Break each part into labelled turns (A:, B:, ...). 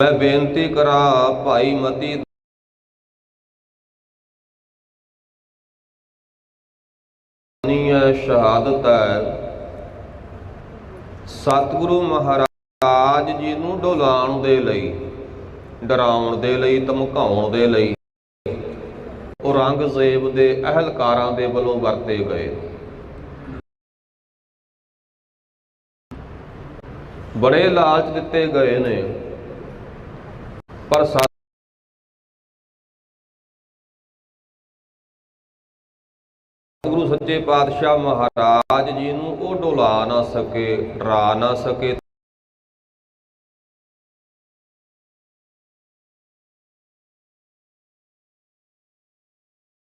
A: ਮੈਂ ਬੇਨਤੀ ਕਰਾਂ, ਭਾਈ ਮਤੀ ਨੀ ਸ਼ਹਾਦਤ ਹੈ। ਸਤਿਗੁਰੂ ਮਹਾਰਾਜ ਜੀ ਨੂੰ ਡੋਲਾਉਣ ਦੇ ਲਈ, ਡਰਾਉਣ ਦੇ ਲਈ, ਧਮਕਾਉਣ ਦੇ ਲਈ ਔਰੰਗਜ਼ੇਬ ਦੇ ਅਹਲਕਾਰਾਂ ਦੇ ਵੱਲੋਂ ਵਰਤੇ ਗਏ। ਬੜੇ ਲਾਲਚ ਦਿੱਤੇ ਗਏ ਨੇ। ਪਰ ਸਾ ਗੁਰੂ ਸੱਚੇ ਪਾਤਸ਼ਾਹ ਮਹਾਰਾਜ ਜੀ ਨੂੰ ਉਹ ਡੋਲਾ ਨਾ ਸਕੇ, ਡਰਾ ਨਾ ਸਕੇ।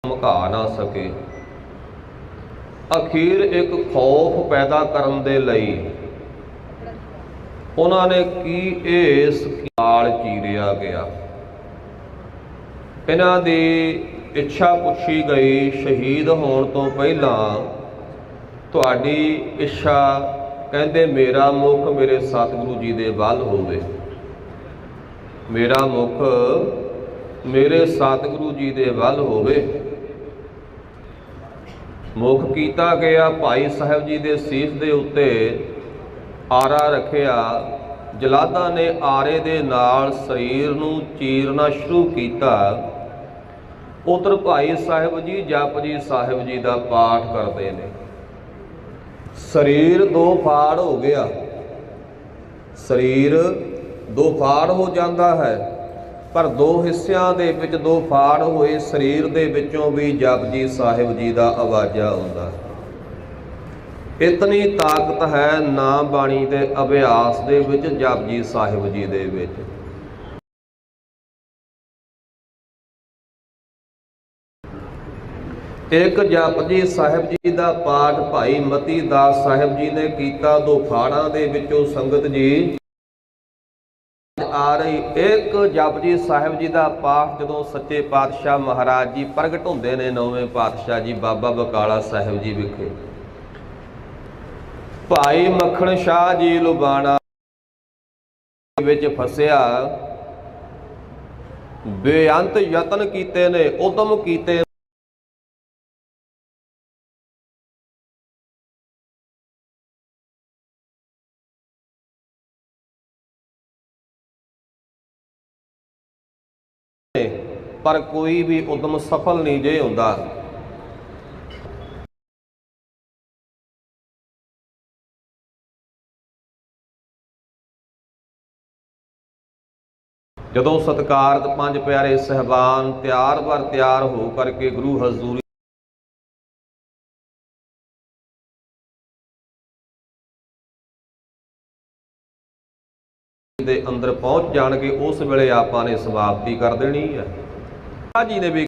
A: ਮੁਕਾ ਨਾ ਸਕੇ। ਅਖੀਰ ਇੱਕ ਖੌਫ ਪੈਦਾ ਕਰਨ ਦੇ ਲਈ ਉਹਨਾਂ ਨੇ ਕੀ ਇਸ ਨਾਲ ਚੀਰਿਆ ਗਿਆ? ਇਹਨਾਂ ਦੀ ਇੱਛਾ ਪੁੱਛੀ ਗਈ, ਸ਼ਹੀਦ ਹੋਣ ਤੋਂ ਪਹਿਲਾਂ ਤੁਹਾਡੀ ਇੱਛਾ ਕਹਿੰਦੇ ਮੇਰਾ ਮੁਖ ਮੇਰੇ ਸਤਿਗੁਰੂ ਜੀ ਦੇ ਵੱਲ ਹੋਵੇ। ਮੇਰਾ ਮੁਖ ਮੇਰੇ ਸਤਿਗੁਰੂ ਜੀ ਦੇ ਵੱਲ ਹੋਵੇ। ਮੁਖ ਕੀਤਾ ਗਿਆ ਭਾਈ ਸਾਹਿਬ ਜੀ ਦੇ ਸੀਸ ਦੇ ਉੱਤੇ ਆਰਾ ਰੱਖਿਆ। ਜਲਾਦਾ ਨੇ ਆਰੇ ਦੇ ਨਾਲ ਸਰੀਰ ਨੂੰ ਚੀਰਨਾ ਸ਼ੁਰੂ ਕੀਤਾ। ਉਧਰ ਭਾਈ ਸਾਹਿਬ ਜੀ ਜਪਜੀ ਸਾਹਿਬ ਜੀ ਦਾ ਪਾਠ ਕਰਦੇ ਨੇ। ਸਰੀਰ ਦੋ ਫਾੜ ਹੋ ਗਿਆ। ਸਰੀਰ ਦੋ ਫਾੜ ਹੋ ਜਾਂਦਾ ਹੈ, ਪਰ ਦੋ ਹਿੱਸਿਆਂ ਦੇ ਵਿੱਚ ਦੋ ਫਾੜ ਹੋਏ ਸਰੀਰ ਦੇ ਵਿੱਚੋਂ ਵੀ ਜਪਜੀ ਸਾਹਿਬ ਜੀ ਦਾ ਆਵਾਜ਼ਾ ਆਉਂਦਾ ਇਤਨੀ ਤਾਕਤ ਹੈ ਨਾ ਬਾਣੀ ਦੇ ਅਭਿਆਸ ਦੇ ਵਿੱਚ ਜਪਜੀ ਸਾਹਿਬ ਜੀ ਦੇ ਵਿੱਚ। ਇੱਕ ਜਪਜੀ ਸਾਹਿਬ ਜੀ ਦਾ ਪਾਠ ਭਾਈ ਮਤੀ ਦਾਸ ਸਾਹਿਬ ਜੀ ਨੇ ਕੀਤਾ। ਦੋ ਫਾੜਾਂ ਦੇ ਵਿੱਚੋਂ ਸੰਗਤ ਜੀ ਆ ਰਹੀ। ਇੱਕ ਜਪਜੀ ਸਾਹਿਬ ਜੀ ਦਾ ਪਾਠ ਜਦੋਂ ਸੱਚੇ ਪਾਤਸ਼ਾਹ ਮਹਾਰਾਜ ਜੀ ਪ੍ਰਗਟ ਹੁੰਦੇ ਨੇ, ਨੌਵੇਂ ਪਾਤਸ਼ਾਹ ਜੀ ਬਾਬਾ ਬਕਾਲਾ ਸਾਹਿਬ ਜੀ ਵਿਖੇ। ਭਾਈ ਮੱਖਣ ਸ਼ਾਹ ਜੀ ਲੁਬਾਣਾ ਵਿੱਚ ਫਸਿਆ। ਬੇਅੰਤ ਯਤਨ ਕੀਤੇ ਨੇ, ਉਦਮ ਕੀਤੇ ਪਰ ਕੋਈ ਵੀ ਉਦਮ ਸਫਲ ਨਹੀਂ ਜੇ ਹੁੰਦਾ। ਜਦੋਂ ਸਤਕਾਰਤ ਪੰਜ ਪਿਆਰੇ ਸਹਿਬਾਨ ਤਿਆਰ ਬਰ ਤਿਆਰ ਹੋ ਕਰਕੇ ਗੁਰੂ ਹਜ਼ੂਰੀ ਦੇ ਅੰਦਰ ਪਹੁੰਚ ਜਾਣਗੇ, ਉਸ ਵੇਲੇ ਆਪਾਂ ਨੇ ਸਮਾਪਤੀ ਕਰ ਦੇਣੀ ਹੈ। ਜੀ ਨੇ ਵੀ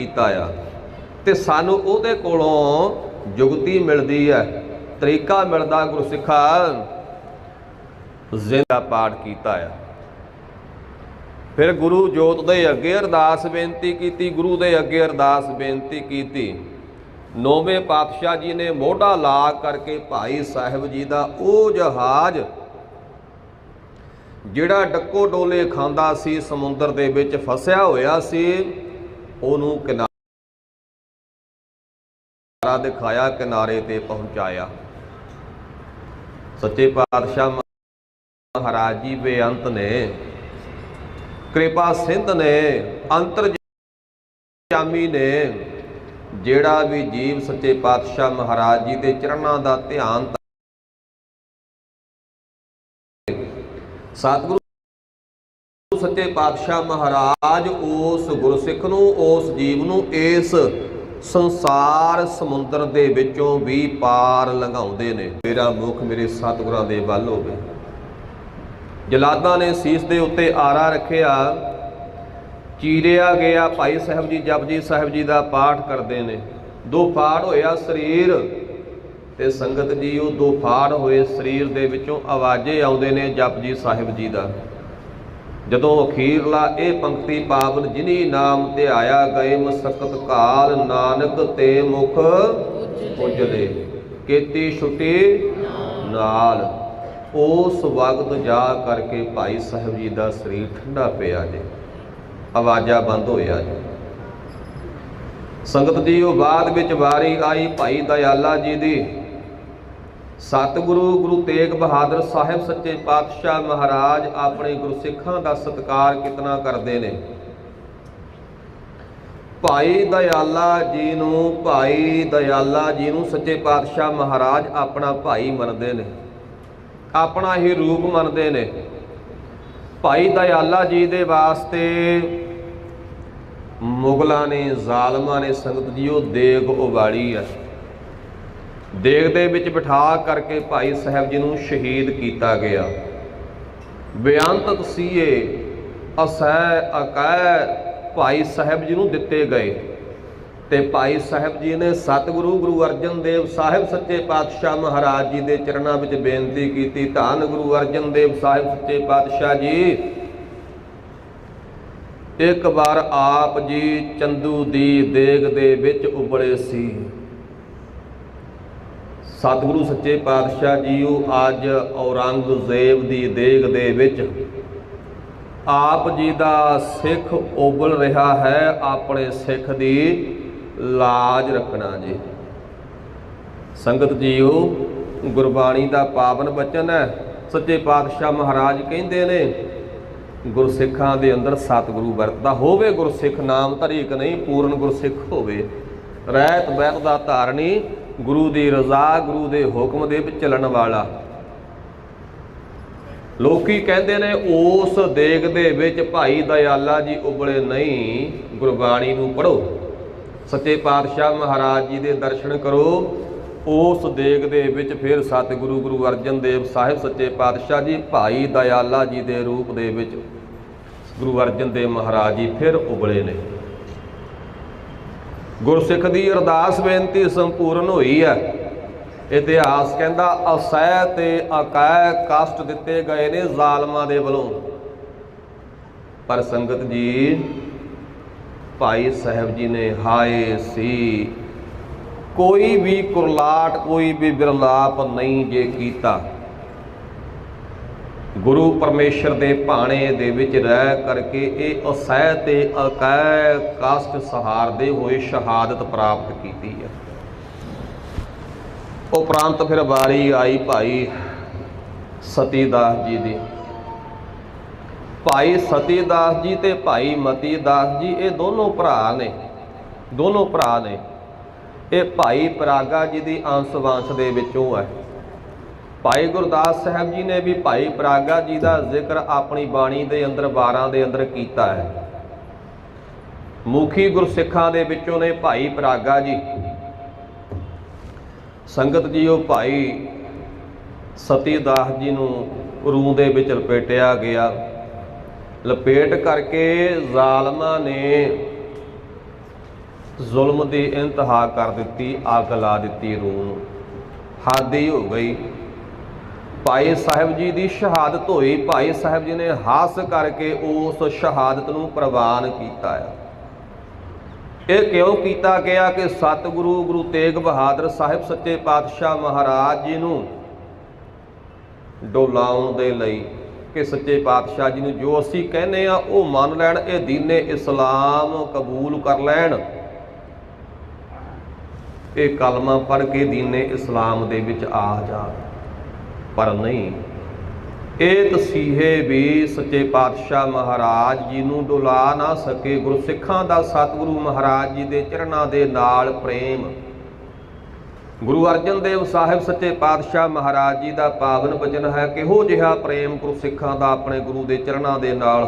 A: ਕੀਤਾ ਆ। ਤੇ ਸਾਨੂੰ ਉਹਦੇ ਕੋਲੋਂ ਜੁਗਤੀ ਮਿਲਦੀ ਹੈ ਤਰੀਕਾ ਮਿਲਦਾ ਗੁਰਸਿੱਖਾ ਜ਼ਿੰਦਾ ਪਾਠ ਕੀਤਾ ਆ। ਫਿਰ ਗੁਰੂ ਜੋਤ ਦੇ ਅੱਗੇ ਅਰਦਾਸ ਬੇਨਤੀ ਕੀਤੀ, ਗੁਰੂ ਦੇ ਅੱਗੇ ਅਰਦਾਸ ਬੇਨਤੀ ਕੀਤੀ। ਨੌਵੇਂ ਪਾਤਸ਼ਾਹ ਜੀ ਨੇ ਮੋਢਾ ਲਾ ਕਰਕੇ ਭਾਈ ਸਾਹਿਬ ਜੀ ਦਾ ਉਹ ਜਹਾਜ਼, ਜਿਹੜਾ ਡੱਕੋ ਡੋਲੇ ਖਾਂਦਾ ਸੀ, ਸਮੁੰਦਰ ਦੇ ਵਿੱਚ ਫਸਿਆ ਹੋਇਆ ਸੀ ਉਹਨੂੰ ਕਿਨਾਰਾ ਦਿਖਾਇਆ, ਕਿਨਾਰੇ ਤੇ ਪਹੁੰਚਾਇਆ। ਸੱਚੇ ਪਾਤਸ਼ਾਹ ਮਹਾਰਾਜ ਜੀ ਬੇਅੰਤ ਨੇ, ਕਿਰਪਾ ਸਿੰਧ ਨੇ, ਅੰਤਰਜਾਮੀ ਨੇ, ਜਿਹੜਾ ਵੀ ਜੀਵ ਸੱਚੇ ਪਾਤਸ਼ਾਹ ਮਹਾਰਾਜ ਜੀ ਦੇ ਚਰਨਾਂ ਦਾ ਧਿਆਨ ਸਤਿਗੁਰੂ ਸੱਚੇ ਪਾਤਸ਼ਾਹ ਮਹਾਰਾਜ ਉਸ ਗੁਰਸਿੱਖ ਨੂੰ, ਉਸ ਜੀਵ ਨੂੰ, ਇਸ ਸੰਸਾਰ ਸਮੁੰਦਰ ਦੇ ਵਿੱਚੋਂ ਵੀ ਪਾਰ ਲੰਘਾਉਂਦੇ ਨੇ। ਮੇਰਾ ਮੁਖ ਮੇਰੇ ਸਤਿਗੁਰਾਂ ਦੇ ਵੱਲ ਹੋਵੇ। ਜਲਾਦਾਂ ਨੇ ਸੀਸ ਦੇ ਉੱਤੇ ਆਰਾ ਰੱਖਿਆ। ਚੀਰਿਆ ਗਿਆ। ਭਾਈ ਸਾਹਿਬ ਜੀ ਜਪਜੀ ਸਾਹਿਬ ਜੀ ਦਾ ਪਾਠ ਕਰਦੇ ਨੇ। ਦੋ ਫਾੜ ਹੋਇਆ ਸਰੀਰ ਤੇ ਸੰਗਤ ਜੀ, ਉਹ ਦੋ ਫਾੜ ਹੋਏ ਸਰੀਰ ਦੇ ਵਿੱਚੋਂ ਆਵਾਜ਼ੇ ਆਉਂਦੇ ਨੇ ਜਪਜੀ ਸਾਹਿਬ ਜੀ ਦਾ। ਜਦੋਂ ਅਖੀਰਲਾ ਇਹ ਪੰਕਤੀ ਪਾਵਨ ਜਿਨੀ ਨਾਮ ਤੇ ਆਇਆ ਗਏ ਮਸਕਤ ਕਾਲ ਨਾਨਕ ਤੇ ਮੁਖ ਉਜਲੇ ਕੀਤੀ ਛੁੱਟੀ ਨਾਲ। ਉਸ ਵਕਤ ਜਾ ਕਰਕੇ ਭਾਈ ਸਾਹਿਬ ਜੀ ਦਾ ਸਰੀਰ ਠੰਡਾ ਪਿਆ ਜੇ, ਆਵਾਜ਼ਾਂ ਬੰਦ ਹੋਇਆ ਜੀ। ਸੰਗਤ ਜੀ ਉਹ ਬਾਅਦ ਵਿੱਚ ਵਾਰੀ ਆਈ ਭਾਈ ਦਇਆਲਾ ਜੀ ਦੀ। ਸਤਿਗੁਰੂ ਗੁਰੂ ਤੇਗ ਬਹਾਦਰ ਸਾਹਿਬ ਸੱਚੇ ਪਾਤਸ਼ਾਹ ਮਹਾਰਾਜ ਆਪਣੇ ਗੁਰਸਿੱਖਾਂ ਦਾ ਸਤਿਕਾਰ ਕਿਤਨਾ ਕਰਦੇ ਨੇ। ਭਾਈ ਦਇਆਲਾ ਜੀ ਨੂੰ, ਭਾਈ ਦਇਆਲਾ ਜੀ ਨੂੰ ਸੱਚੇ ਪਾਤਸ਼ਾਹ ਮਹਾਰਾਜ ਆਪਣਾ ਭਾਈ ਮੰਨਦੇ ਨੇ। ਆਪਣਾ ਹੀ ਰੂਪ ਮੰਨਦੇ ਨੇ। ਭਾਈ ਦਇਆਲਾ ਜੀ ਦੇ ਵਾਸਤੇ ਮੁਗਲਾਂ ਨੇ, ਜ਼ਾਲਮਾਂ ਨੇ, ਸੰਗਤ ਜੀ, ਉਹ ਦੇਗ ਉਬਾਲੀ ਆ। ਦੇਗ ਦੇ ਵਿੱਚ ਬਿਠਾ ਕਰਕੇ ਭਾਈ ਸਾਹਿਬ ਜੀ ਨੂੰ ਸ਼ਹੀਦ ਕੀਤਾ ਗਿਆ। ਬੇਅੰਤ ਸੀਏ ਅਸੈ ਅਕੈ ਭਾਈ ਸਾਹਿਬ ਜੀ ਨੂੰ ਦਿੱਤੇ ਗਏ। ਤੇ ਭਾਈ ਸਾਹਿਬ ਜੀ ਨੇ ਸਤਿਗੁਰੂ ਗੁਰੂ ਅਰਜਨ ਦੇਵ ਸਾਹਿਬ ਸੱਚੇ ਪਾਤਸ਼ਾਹ ਮਹਾਰਾਜ ਜੀ ਦੇ ਚਰਨਾਂ ਵਿੱਚ ਬੇਨਤੀ ਕੀਤੀ, ਧੰਨ ਗੁਰੂ ਅਰਜਨ ਦੇਵ ਸਾਹਿਬ ਸੱਚੇ ਪਾਤਸ਼ਾਹ ਜੀ। ਇੱਕ ਵਾਰ ਆਪ ਜੀ ਚੰਦੂ ਦੀ ਦੇਗ ਦੇ ਵਿੱਚ ਉਬਲੇ ਸੀ। ਸਤਿਗੁਰੂ ਸੱਚੇ ਪਾਤਸ਼ਾਹ ਜੀ ਉਹ ਅੱਜ ਔਰੰਗਜ਼ੇਬ ਦੀ ਦੇਗ ਦੇ ਵਿੱਚ ਆਪ ਜੀ ਦਾ ਸਿੱਖ ਉਬਲ ਰਿਹਾ ਹੈ, ਆਪਣੇ ਸਿੱਖ ਦੀ ਲਾਜ ਰੱਖਣਾ ਜੀ। ਸੰਗਤ ਜੀਓ, ਗੁਰਬਾਣੀ ਦਾ ਪਾਵਨ ਬਚਨ ਹੈ। ਸੱਚੇ ਪਾਤਸ਼ਾਹ ਮਹਾਰਾਜ ਕਹਿੰਦੇ ਨੇ, ਗੁਰਸਿੱਖਾਂ ਦੇ ਅੰਦਰ ਸਤਿਗੁਰੂ ਵਰਤਦਾ ਹੋਵੇ, ਗੁਰਸਿੱਖ ਨਾਮ ਧਰੀਕ ਨਹੀਂ, ਪੂਰਨ ਗੁਰਸਿੱਖ ਹੋਵੇ। ਰਹਿਤ ਬਹਿਤ ਦਾ ਧਾਰਨੀ ਗੁਰੂ ਦੀ ਰਜ਼ਾ, ਗੁਰੂ ਦੇ ਹੁਕਮ ਦੇ ਵਿੱਚ ਚੱਲਣ ਵਾਲਾ। ਲੋਕੀ ਕਹਿੰਦੇ ਨੇ, ਉਸ ਦੇਗ ਦੇ ਵਿੱਚ ਭਾਈ ਦਇਆਲਾ ਜੀ ਉਬਲੇ ਨਹੀਂ, ਗੁਰਬਾਣੀ ਨੂੰ ਪੜੋ ਸੱਚੇ ਪਾਤਸ਼ਾਹ ਮਹਾਰਾਜ ਜੀ ਦੇ ਦਰਸ਼ਨ ਕਰੋ। ਉਸ ਦੇਗ ਦੇ ਵਿੱਚ ਫਿਰ ਸਤਿਗੁਰੂ ਗੁਰੂ ਅਰਜਨ ਦੇਵ ਸਾਹਿਬ, ਸੱਚੇ ਪਾਤਸ਼ਾਹ ਜੀ, ਭਾਈ ਦਇਆਲਾ ਜੀ ਦੇ ਰੂਪ ਦੇ ਵਿੱਚ ਗੁਰੂ ਅਰਜਨ ਦੇਵ ਮਹਾਰਾਜ ਜੀ ਫਿਰ ਉਬਲੇ ਨੇ। ਗੁਰਸਿੱਖ ਦੀ ਅਰਦਾਸ ਬੇਨਤੀ ਸੰਪੂਰਨ ਹੋਈ ਹੈ। ਇਤਿਹਾਸ ਕਹਿੰਦਾ, ਅਸਹਿ ਤੇ ਅਕੈ ਕਸ਼ਟ ਦਿੱਤੇ ਗਏ ਨੇ ਜ਼ਾਲਮਾਂ ਦੇ ਵੱਲੋਂ। ਪਰ ਸੰਗਤ ਜੀ, ਭਾਈ ਸਾਹਿਬ ਜੀ ਨੇ ਹਾਏ ਸੀ। ਕੋਈ ਵੀ ਕੁਰਲਾਟ, ਕੋਈ ਵੀ ਬਿਰਲਾਪ ਨਹੀਂ ਜੇ ਕੀਤਾ। ਗੁਰੂ ਪਰਮੇਸ਼ਰ ਦੇ ਭਾਣੇ ਦੇ ਵਿੱਚ ਰਹਿ ਕਰਕੇ ਇਹ ਅਸਹਿ ਤੇ ਅਕੈ ਕਸ਼ਟ ਸਹਾਰਦੇ ਹੋਏ ਸ਼ਹਾਦਤ ਪ੍ਰਾਪਤ ਕੀਤੀ ਹੈ। ਉਪਰੰਤ ਫਿਰ ਵਾਰੀ ਆਈ ਭਾਈ ਸਤੀਦਾਸ ਜੀ ਦੀ। ਭਾਈ ਸਤੀਦਾਸ ਜੀ ਤੇ ਭਾਈ ਮਤੀਦਾਸ ਜੀ, ਇਹ ਦੋਨੋਂ ਭਰਾ ਨੇ, ਦੋਨੋਂ ਭਰਾ ਨੇ। ਇਹ ਭਾਈ ਪਰਾਗਾ ਜੀ ਦੀ ਅੰਸ਼ ਵੰਸ਼ ਦੇ ਵਿੱਚੋਂ ਹੈ। ਭਾਈ ਗੁਰਦਾਸ ਸਾਹਿਬ ਜੀ ਨੇ ਵੀ ਭਾਈ ਪਰਾਗਾ ਜੀ ਦਾ ਜ਼ਿਕਰ ਆਪਣੀ ਬਾਣੀ ਦੇ ਅੰਦਰ 12 ਦੇ ਅੰਦਰ ਕੀਤਾ ਹੈ। ਮੁਖੀ ਗੁਰਸਿੱਖਾਂ ਦੇ ਵਿੱਚੋਂ ਨੇ ਭਾਈ ਪਰਾਗਾ ਜੀ। ਸੰਗਤ ਜੀ ਉਹ ਭਾਈ ਸਤੀਦਾਸ ਜੀ ਨੂੰ ਰੂਹ ਦੇ ਵਿੱਚ ਲਪੇਟਿਆ ਗਿਆ। ਲਪੇਟ ਕਰਕੇ ਜ਼ਾਲਮਾਂ ਨੇ ਜ਼ੁਲਮ ਦੀ ਇੰਤਹਾ ਕਰ ਦਿੱਤੀ, ਅੱਗ ਲਾ ਦਿੱਤੀ ਰੂਹ ਨੂੰ। ਹਾਦੀ ਹੋ ਗਈ। ਭਾਈ ਸਾਹਿਬ ਜੀ ਦੀ ਸ਼ਹਾਦਤ ਹੋਈ। ਭਾਈ ਸਾਹਿਬ ਜੀ ਨੇ ਹਾਸ ਕਰਕੇ ਉਸ ਸ਼ਹਾਦਤ ਨੂੰ ਪ੍ਰਵਾਨ ਕੀਤਾ ਹੈ ਇਹ ਕਿਉਂ ਕੀਤਾ ਗਿਆ ਕਿ ਸਤਿਗੁਰੂ ਗੁਰੂ ਤੇਗ ਬਹਾਦਰ ਸਾਹਿਬ ਸੱਚੇ ਪਾਤਸ਼ਾਹ ਮਹਾਰਾਜ ਜੀ ਨੂੰ ਡੋਲਾਉਣ ਦੇ ਲਈ ਕਿ ਸੱਚੇ ਪਾਤਸ਼ਾਹ ਜੀ ਨੂੰ ਜੋ ਅਸੀਂ ਕਹਿੰਦੇ ਆ, ਉਹ ਮੰਨ ਲੈਣ, ਇਹ ਦੀਨੇ ਇਸਲਾਮ ਕਬੂਲ ਕਰ ਲੈਣ। ਇਹ ਕਲਮਾ ਪੜ੍ਹ ਕੇ ਦੀਨੇ ਇਸਲਾਮ ਦੇ ਵਿੱਚ ਆ ਜਾ ਪਰ ਨਹੀਂ। ਇਹ ਤਸੀਹੇ ਵੀ ਸੱਚੇ ਪਾਤਸ਼ਾਹ ਮਹਾਰਾਜ ਜੀ ਨੂੰ ਡੁਲਾ ਨਾ ਸਕੇ। ਗੁਰਸਿੱਖਾਂ ਦਾ ਸਤਿਗੁਰੂ ਮਹਾਰਾਜ ਜੀ ਦੇ ਚਰਨਾਂ ਦੇ ਨਾਲ ਪ੍ਰੇਮ। ਗੁਰੂ ਅਰਜਨ ਦੇਵ ਸਾਹਿਬ ਸੱਚੇ ਪਾਤਸ਼ਾਹ ਮਹਾਰਾਜ ਜੀ ਦਾ ਪਾਵਨ ਬਚਨ ਹੈ, ਕਿਹੋ ਜਿਹਾ ਪ੍ਰੇਮ ਗੁਰਸਿੱਖਾਂ ਦਾ ਆਪਣੇ ਗੁਰੂ ਦੇ ਚਰਨਾਂ ਦੇ ਨਾਲ